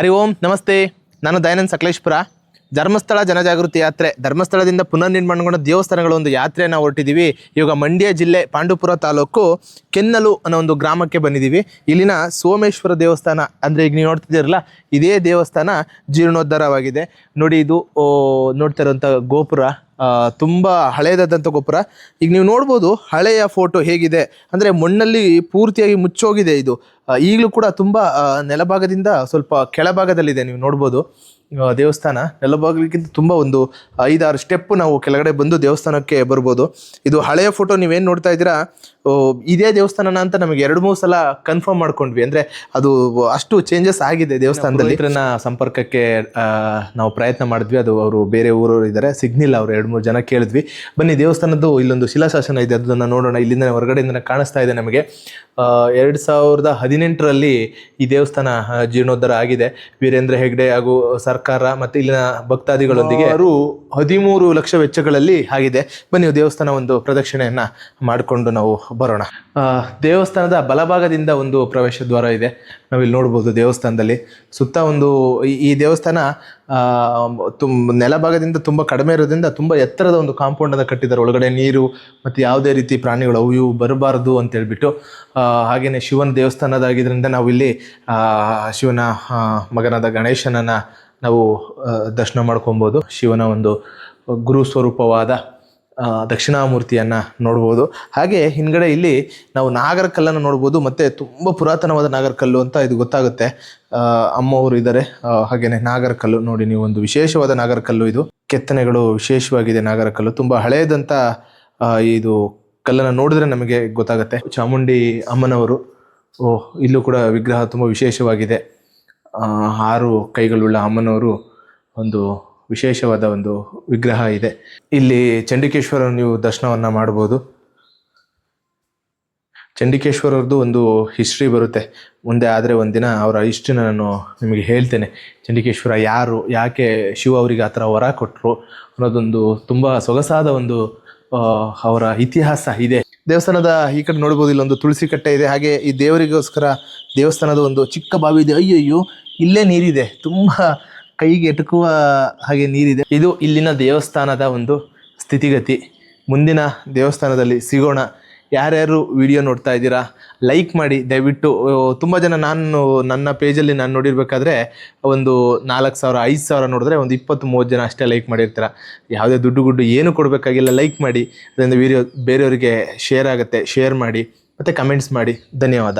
ಹರಿ ಓಂ, ನಮಸ್ತೆ. ನಾನು ದಯಾನಂದ್ ಸಕಲೇಶ್ಪುರ. ಧರ್ಮಸ್ಥಳ ಜನಜಾಗೃತಿ ಯಾತ್ರೆ, ಧರ್ಮಸ್ಥಳದಿಂದ ಪುನರ್ ನಿರ್ಮಾಣಗೊಂಡ ದೇವಸ್ಥಾನಗಳ ಒಂದು ಯಾತ್ರೆಯನ್ನು ಹೊರಟಿದ್ದೀವಿ. ಇವಾಗ ಮಂಡ್ಯ ಜಿಲ್ಲೆ ಪಾಂಡುಪುರ ತಾಲೂಕು ಕೆನ್ನಲು ಅನ್ನೋ ಒಂದು ಗ್ರಾಮಕ್ಕೆ ಬಂದಿದ್ದೀವಿ. ಇಲ್ಲಿನ ಸೋಮೇಶ್ವರ ದೇವಸ್ಥಾನ, ಅಂದರೆ ಈಗ ನೀವು ನೋಡ್ತಿದ್ದೀರಲ್ಲ, ಇದೇ ದೇವಸ್ಥಾನ ಜೀರ್ಣೋದ್ಧಾರವಾಗಿದೆ. ನೋಡಿ ಇದು ನೋಡ್ತಾ ಗೋಪುರ. ತುಂಬ ಹಳೆಯದಾದಂಥ ಗೋಪುರ. ಈಗ ನೀವು ನೋಡ್ಬೋದು ಹಳೆಯ ಫೋಟೋ ಹೇಗಿದೆ. ಅಂದರೆ ಮಣ್ಣಲ್ಲಿ ಪೂರ್ತಿಯಾಗಿ ಮುಚ್ಚೋಗಿದೆ ಇದು. ಈಗಲೂ ಕೂಡ ತುಂಬ ನೆಲಭಾಗದಿಂದ ಸ್ವಲ್ಪ ಕೆಳಭಾಗದಲ್ಲಿದೆ ನೀವು ನೋಡ್ಬೋದು. ದೇವಸ್ಥಾನ. ನೆಲಭಾಗಕ್ಕಿಂತ ತುಂಬ ಒಂದು ಐದಾರು ಸ್ಟೆಪ್ ನಾವು ಕೆಳಗಡೆ ಬಂದು ದೇವಸ್ಥಾನಕ್ಕೆ ಬರ್ಬೋದು. ಇದು ಹಳೆಯ ಫೋಟೋ ನೀವೇನು ನೋಡ್ತಾ ಇದ್ದೀರಾ? ಇದೇ ದೇವಸ್ಥಾನನ ಅಂತ ನಮಗೆ ಎರಡು ಮೂರು ಸಲ ಕನ್ಫರ್ಮ್ ಮಾಡ್ಕೊಂಡ್ವಿ. ಅಂದ್ರೆ ಅದು ಅಷ್ಟು ಚೇಂಜಸ್ ಆಗಿದೆ ದೇವಸ್ಥಾನದಲ್ಲಿ. ಇದ್ರನ್ನ ಸಂಪರ್ಕಕ್ಕೆ ನಾವು ಪ್ರಯತ್ನ ಮಾಡಿದ್ವಿ. ಅದು ಅವರು ಬೇರೆ ಊರವರು ಇದ್ದಾರೆ ಸಿಗ್ನಿಲ್ಲ ಅವರು ಎರಡು ಮೂರು ಜನ ಕೇಳಿದ್ವಿ. ಬನ್ನಿ ದೇವಸ್ಥಾನದ್ದು ಇಲ್ಲೊಂದು ಶಿಲಾಶಾಸನ ಇದೆ. ಅದನ್ನ ನೋಡೋಣ. ಇಲ್ಲಿಂದ ಹೊರಗಡೆಯಿಂದ ಕಾಣಿಸ್ತಾ ಇದೆ ನಮಗೆ. ಎರಡು ಸಾವಿರದ ಹದಿನೆಂಟರಲ್ಲಿ ಈ ದೇವಸ್ಥಾನ ಜೀರ್ಣೋದ್ಧಾರ ಆಗಿದೆ. ವೀರೇಂದ್ರ ಹೆಗ್ಡೆ ಹಾಗೂ ಸರ್ಕಾರ ಮತ್ತು ಇಲ್ಲಿನ ಭಕ್ತಾದಿಗಳೊಂದಿಗೆ ಅವರು ಹದಿಮೂರು ಲಕ್ಷ ವೆಚ್ಚಗಳಲ್ಲಿ ಆಗಿದೆ. ಬನ್ನಿ ದೇವಸ್ಥಾನ ಒಂದು ಪ್ರದಕ್ಷಿಣೆಯನ್ನು ಮಾಡಿಕೊಂಡು ನಾವು ಬರೋಣ. ದೇವಸ್ಥಾನದ ಬಲಭಾಗದಿಂದ ಒಂದು ಪ್ರವೇಶ ದ್ವಾರ ಇದೆ. ನಾವಿಲ್ಲಿ ನೋಡ್ಬೋದು ದೇವಸ್ಥಾನದಲ್ಲಿ. ಸುತ್ತ ಒಂದು ಈ- ದೇವಸ್ಥಾನ ತುಂಬ ನೆಲಭಾಗದಿಂದ ತುಂಬ ಕಡಿಮೆ ಇರೋದ್ರಿಂದ ತುಂಬ ಎತ್ತರದ ಒಂದು ಕಾಂಪೌಂಡನ್ನು ಕಟ್ಟಿದ್ದಾರೆ. ಒಳಗಡೆ ನೀರು ಮತ್ತು ಯಾವುದೇ ರೀತಿ ಪ್ರಾಣಿಗಳು ಅವು ಇವು ಬರಬಾರ್ದು ಅಂತ ಹಾಗೆಯೇ ಶಿವನ ದೇವಸ್ಥಾನದಾಗಿದ್ದರಿಂದ ನಾವು ಇಲ್ಲಿ ಶಿವನ ಮಗನಾದ ಗಣೇಶನನ್ನ ನಾವು ದರ್ಶನ ಮಾಡ್ಕೊಬೋದು. ಶಿವನ ಒಂದು ಗುರು ಸ್ವರೂಪವಾದ ದಕ್ಷಿಣಾಮೂರ್ತಿಯನ್ನು ನೋಡ್ಬೋದು. ಹಾಗೆ ಹಿಂದ್ಗಡೆ ಇಲ್ಲಿ ನಾವು ನಾಗರಕಲ್ಲನ್ನು ನೋಡ್ಬೋದು, ಮತ್ತು ತುಂಬ ಪುರಾತನವಾದ ನಾಗರಕಲ್ಲು ಅಂತ ಇದು ಗೊತ್ತಾಗುತ್ತೆ. ಅಮ್ಮವರು ಇದ್ದಾರೆ ಹಾಗೇನೇ ಹಾಗೇನೆ ನಾಗರಕಲ್ಲು ನೋಡಿ ನೀವು, ಒಂದು ವಿಶೇಷವಾದ ನಾಗರಕಲ್ಲು ಇದು. ಕೆತ್ತನೆಗಳು ವಿಶೇಷವಾಗಿದೆ ನಾಗರಕಲ್ಲು ತುಂಬ ಹಳೆಯದಂಥ ಇದು ಕಲ್ಲನ್ನು ನೋಡಿದ್ರೆ ನಮಗೆ ಗೊತ್ತಾಗುತ್ತೆ. ಚಾಮುಂಡಿ ಅಮ್ಮನವರು, ಓ, ಇಲ್ಲೂ ಕೂಡ ವಿಗ್ರಹ ತುಂಬ ವಿಶೇಷವಾಗಿದೆ. ಆರು ಕೈಗಳುಳ್ಳ ಅಮ್ಮನವರು ಒಂದು ವಿಶೇಷವಾದ ಒಂದು ವಿಗ್ರಹ ಇದೆ. ಇಲ್ಲಿ ಚಂಡಿಕೇಶ್ವರ ನೀವು ದರ್ಶನವನ್ನ ಮಾಡ್ಬೋದು ಚಂಡಿಕೇಶ್ವರದ್ದು ಒಂದು ಹಿಸ್ಟ್ರಿ ಬರುತ್ತೆ. ಮುಂದೆ ಆದರೆ ಒಂದಿನ ಅವರ ಹಿಸ್ಟ್ರಿನ ನಾನು ನಿಮಗೆ ಹೇಳ್ತೇನೆ. ಚಂಡಿಕೇಶ್ವರ ಯಾರು, ಯಾಕೆ ಶಿವ ಅವರಿಗೆ ಆ ಥರ ವರ ಕೊಟ್ಟರು ಅನ್ನೋದೊಂದು ತುಂಬ ಸೊಗಸಾದ ಒಂದು ಅವರ ಇತಿಹಾಸ ಇದೆ. ದೇವಸ್ಥಾನದ ಈ ಕಡೆ ನೋಡ್ಬೋದು, ಇಲ್ಲೊಂದು ತುಳಸಿ ಕಟ್ಟೆ ಇದೆ. ಹಾಗೆ ಈ ದೇವರಿಗೋಸ್ಕರ ದೇವಸ್ಥಾನದ ಒಂದು ಚಿಕ್ಕ ಬಾವಿ ಇದೆ. ಅಯ್ಯಯ್ಯೋ, ಇಲ್ಲೇ ನೀರಿದೆ. ತುಂಬ ಕೈಗೆ ಎಟುಕುವ ಹಾಗೆ ನೀರಿದೆ. ಇದು ಇಲ್ಲಿನ ದೇವಸ್ಥಾನದ ಒಂದು ಸ್ಥಿತಿಗತಿ. ಮುಂದಿನ ದೇವಸ್ಥಾನದಲ್ಲಿ ಸಿಗೋಣ. ಯಾರ್ಯಾರು ವಿಡಿಯೋ ನೋಡ್ತಾ ಇದ್ದೀರಾ, ಲೈಕ್ ಮಾಡಿ. ದಯವಿಟ್ಟು ತುಂಬ ಜನ ನಾನು, ನನ್ನ ಪೇಜಲ್ಲಿ ನಾನು ನೋಡಿರ್ಬೇಕಾದ್ರೆ, ಒಂದು ನಾಲ್ಕು ಸಾವಿರ, ಐದು ಸಾವಿರ ನೋಡಿದ್ರೆ ಒಂದು ಇಪ್ಪತ್ತು, ಮೂವತ್ತು ಜನ ಅಷ್ಟೇ ಲೈಕ್ ಮಾಡಿರ್ತೀರ. ಯಾವುದೇ ದುಡ್ಡು ಗುಡ್ಡು ಏನು ಕೊಡಬೇಕಾಗಿಲ್ಲ, ಲೈಕ್ ಮಾಡಿ. ಅದರಿಂದ ವೀಡಿಯೋ ಬೇರೆಯವರಿಗೆ ಶೇರ್ ಆಗುತ್ತೆ, ಶೇರ್ ಮಾಡಿ. ಮತ್ತು ಕಮೆಂಟ್ಸ್ ಮಾಡಿ. ಧನ್ಯವಾದ.